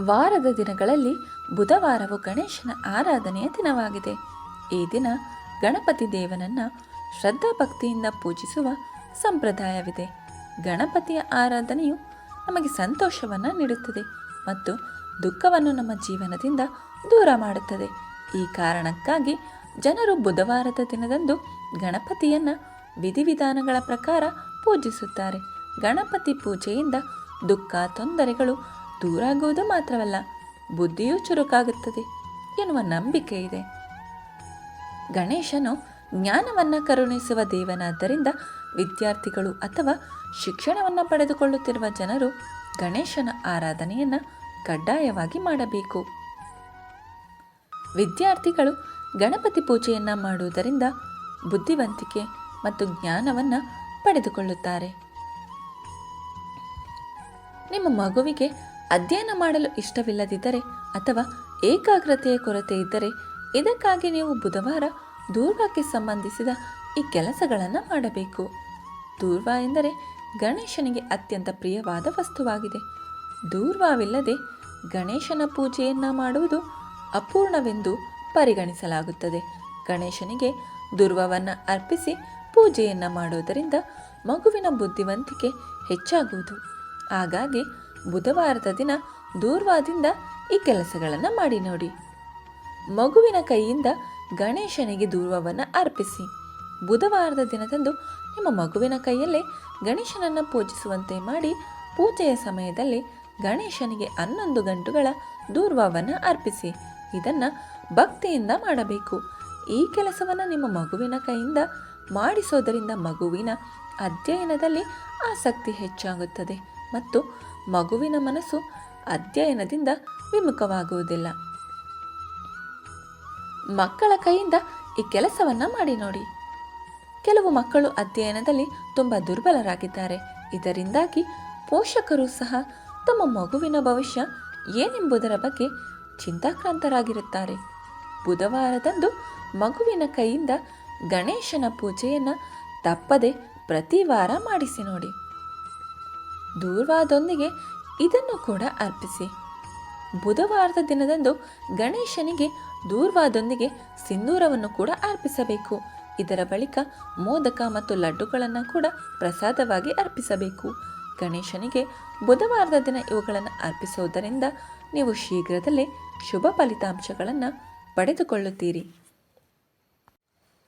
ವಾರದ ದಿನಗಳಲ್ಲಿ ಬುಧವಾರವು ಗಣೇಶನ ಆರಾಧನೆಯ ದಿನವಾಗಿದೆ. ಈ ದಿನ ಗಣಪತಿ ದೇವನನ್ನು ಶ್ರದ್ಧಾಭಕ್ತಿಯಿಂದ ಪೂಜಿಸುವ ಸಂಪ್ರದಾಯವಿದೆ. ಗಣಪತಿಯ ಆರಾಧನೆಯು ನಮಗೆ ಸಂತೋಷವನ್ನು ನೀಡುತ್ತದೆ ಮತ್ತು ದುಃಖವನ್ನು ನಮ್ಮ ಜೀವನದಿಂದ ದೂರ ಮಾಡುತ್ತದೆ. ಈ ಕಾರಣಕ್ಕಾಗಿ ಜನರು ಬುಧವಾರದ ದಿನದಂದು ಗಣಪತಿಯನ್ನು ವಿಧಿವಿಧಾನಗಳ ಪ್ರಕಾರ ಪೂಜಿಸುತ್ತಾರೆ. ಗಣಪತಿ ಪೂಜೆಯಿಂದ ದುಃಖ, ತೊಂದರೆಗಳು ದೂರಾಗುವುದು ಮಾತ್ರವಲ್ಲ, ಬುದ್ಧಿಯೂ ಚುರುಕಾಗುತ್ತದೆ ಎನ್ನುವ ನಂಬಿಕೆ ಇದೆ ಗಣೇಶನು ಜ್ಞಾನವನ್ನು ಕರುಣಿಸುವ ದೇವನಾದ್ದರಿಂದ ವಿದ್ಯಾರ್ಥಿಗಳು ಅಥವಾ ಶಿಕ್ಷಣವನ್ನು ಪಡೆದುಕೊಳ್ಳುತ್ತಿರುವ ಜನರು ಗಣೇಶನ ಆರಾಧನೆಯನ್ನು ಕಡ್ಡಾಯವಾಗಿ ಮಾಡಬೇಕು. ವಿದ್ಯಾರ್ಥಿಗಳು ಗಣಪತಿ ಪೂಜೆಯನ್ನು ಮಾಡುವುದರಿಂದ ಬುದ್ಧಿವಂತಿಕೆ ಮತ್ತು ಜ್ಞಾನವನ್ನು ಪಡೆದುಕೊಳ್ಳುತ್ತಾರೆ. ನಿಮ್ಮ ಮಗುವಿಗೆ ಅಧ್ಯಯನ ಮಾಡಲು ಇಷ್ಟವಿಲ್ಲದಿದ್ದರೆ ಅಥವಾ ಏಕಾಗ್ರತೆಯ ಕೊರತೆ ಇದ್ದರೆ ಇದಕ್ಕಾಗಿ ನೀವು ಬುಧವಾರ ದೂರ್ವಾಕ್ಕೆ ಸಂಬಂಧಿಸಿದ ಈ ಕೆಲಸಗಳನ್ನು ಮಾಡಬೇಕು. ದೂರ್ವ ಎಂದರೆ ಗಣೇಶನಿಗೆ ಅತ್ಯಂತ ಪ್ರಿಯವಾದ ವಸ್ತುವಾಗಿದೆ. ದೂರ್ವಾವಿಲ್ಲದೆ ಗಣೇಶನ ಪೂಜೆಯನ್ನು ಮಾಡುವುದು ಅಪೂರ್ಣವೆಂದು ಪರಿಗಣಿಸಲಾಗುತ್ತದೆ. ಗಣೇಶನಿಗೆ ದೂರ್ವವನ್ನು ಅರ್ಪಿಸಿ ಪೂಜೆಯನ್ನು ಮಾಡುವುದರಿಂದ ಮಗುವಿನ ಬುದ್ಧಿವಂತಿಕೆ ಹೆಚ್ಚಾಗುವುದು. ಹಾಗಾಗಿ ಬುಧವಾರದ ದಿನ ದೂರ್ವಾದಿಂದ ಈ ಕೆಲಸಗಳನ್ನು ಮಾಡಿ ನೋಡಿ. ಮಗುವಿನ ಕೈಯಿಂದ ಗಣೇಶನಿಗೆ ದೂರ್ವವನ್ನು ಅರ್ಪಿಸಿ. ಬುಧವಾರದ ದಿನದಂದು ನಿಮ್ಮ ಮಗುವಿನ ಕೈಯಲ್ಲೇ ಗಣೇಶನನ್ನು ಪೂಜಿಸುವಂತೆ ಮಾಡಿ ಪೂಜೆಯ ಸಮಯದಲ್ಲಿ ಗಣೇಶನಿಗೆ ಹನ್ನೊಂದು ಗಂಟುಗಳ ದೂರ್ವವನ್ನು ಅರ್ಪಿಸಿ. ಇದನ್ನು ಭಕ್ತಿಯಿಂದ ಮಾಡಬೇಕು. ಈ ಕೆಲಸವನ್ನು ನಿಮ್ಮ ಮಗುವಿನ ಕೈಯಿಂದ ಮಾಡಿಸೋದರಿಂದ ಮಗುವಿನ ಅಧ್ಯಯನದಲ್ಲಿ ಆಸಕ್ತಿ ಹೆಚ್ಚಾಗುತ್ತದೆ ಮತ್ತು ಮಗುವಿನ ಮನಸ್ಸು ಅಧ್ಯಯನದಿಂದ ವಿಮುಖವಾಗುವುದಿಲ್ಲ. ಮಕ್ಕಳ ಕೈಯಿಂದ ಈ ಕೆಲಸವನ್ನು ಮಾಡಿ ನೋಡಿ. ಕೆಲವು ಮಕ್ಕಳು ಅಧ್ಯಯನದಲ್ಲಿ ತುಂಬ ದುರ್ಬಲರಾಗಿದ್ದಾರೆ. ಇದರಿಂದಾಗಿ ಪೋಷಕರು ಸಹ ತಮ್ಮ ಮಗುವಿನ ಭವಿಷ್ಯ ಏನೆಂಬುದರ ಬಗ್ಗೆ ಚಿಂತಾಕ್ರಾಂತರಾಗಿರುತ್ತಾರೆ. ಬುಧವಾರದಂದು ಮಗುವಿನ ಕೈಯಿಂದ ಗಣೇಶನ ಪೂಜೆಯನ್ನು ತಪ್ಪದೆ ಪ್ರತಿ ವಾರ ಮಾಡಿಸಿ ನೋಡಿ. ದೂರ್ವಾದೊಂದಿಗೆ ಇದನ್ನು ಕೂಡ ಅರ್ಪಿಸಿ. ಬುಧವಾರದ ದಿನದಂದು ಗಣೇಶನಿಗೆ ದೂರ್ವಾದೊಂದಿಗೆ ಸಿಂಧೂರವನ್ನು ಕೂಡ ಅರ್ಪಿಸಬೇಕು. ಇದರ ಬಳಿಕ ಮೋದಕ ಮತ್ತು ಲಡ್ಡುಗಳನ್ನು ಕೂಡ ಪ್ರಸಾದವಾಗಿ ಅರ್ಪಿಸಬೇಕು. ಗಣೇಶನಿಗೆ ಬುಧವಾರದ ದಿನ ಇವುಗಳನ್ನು ಅರ್ಪಿಸುವುದರಿಂದ ನೀವು ಶೀಘ್ರದಲ್ಲೇ ಶುಭ ಫಲಿತಾಂಶಗಳನ್ನು ಪಡೆದುಕೊಳ್ಳುತ್ತೀರಿ.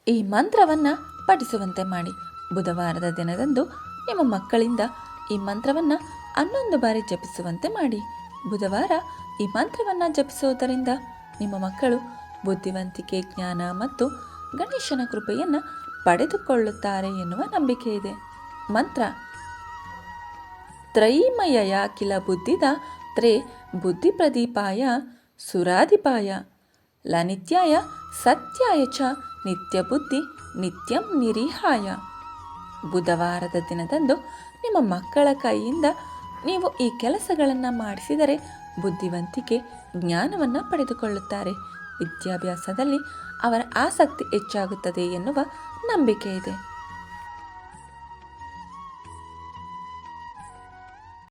ಈ ಮಂತ್ರವನ್ನು ಪಠಿಸುವಂತೆ ಮಾಡಿ. ಬುಧವಾರದ ದಿನದಂದು ನಿಮ್ಮ ಮಕ್ಕಳಿಂದ ಈ ಮಂತ್ರವನ್ನು ಹನ್ನೊಂದು ಬಾರಿ ಜಪಿಸುವಂತೆ ಮಾಡಿ. ಬುಧವಾರ ಈ ಮಂತ್ರವನ್ನು ಜಪಿಸುವುದರಿಂದ ನಿಮ್ಮ ಮಕ್ಕಳು ಬುದ್ಧಿವಂತಿಕೆ, ಜ್ಞಾನ ಮತ್ತು ಗಣೇಶನ ಕೃಪೆಯನ್ನು ಪಡೆದುಕೊಳ್ಳುತ್ತಾರೆ ಎನ್ನುವ ನಂಬಿಕೆ ಇದೆ. ಮಂತ್ರ, ತ್ರೈಮಯಯ ಕಿಲ ಬುದ್ಧಿದ ತ್ರೇ ಬುದ್ಧಿಪ್ರದೀಪಾಯ ಸುರಾಧಿಪಾಯ ಲನಿತ್ಯಾಯ ಸತ್ಯಾಯ ಚ ನಿತ್ಯ ಬುದ್ಧಿ ನಿತ್ಯಂ ನಿರಿಹಾಯ. ಬುಧವಾರದ ದಿನದಂದು ನಿಮ್ಮ ಮಕ್ಕಳ ಕೈಯಿಂದ ನೀವು ಈ ಕೆಲಸಗಳನ್ನು ಮಾಡಿಸಿದರೆ ಬುದ್ಧಿವಂತಿಕೆ ಜ್ಞಾನವನ್ನು ಪಡೆದುಕೊಳ್ಳುತ್ತಾರೆ. ವಿದ್ಯಾಭ್ಯಾಸದಲ್ಲಿ ಅವರ ಆಸಕ್ತಿ ಹೆಚ್ಚಾಗುತ್ತದೆ ಎನ್ನುವ ನಂಬಿಕೆ ಇದೆ.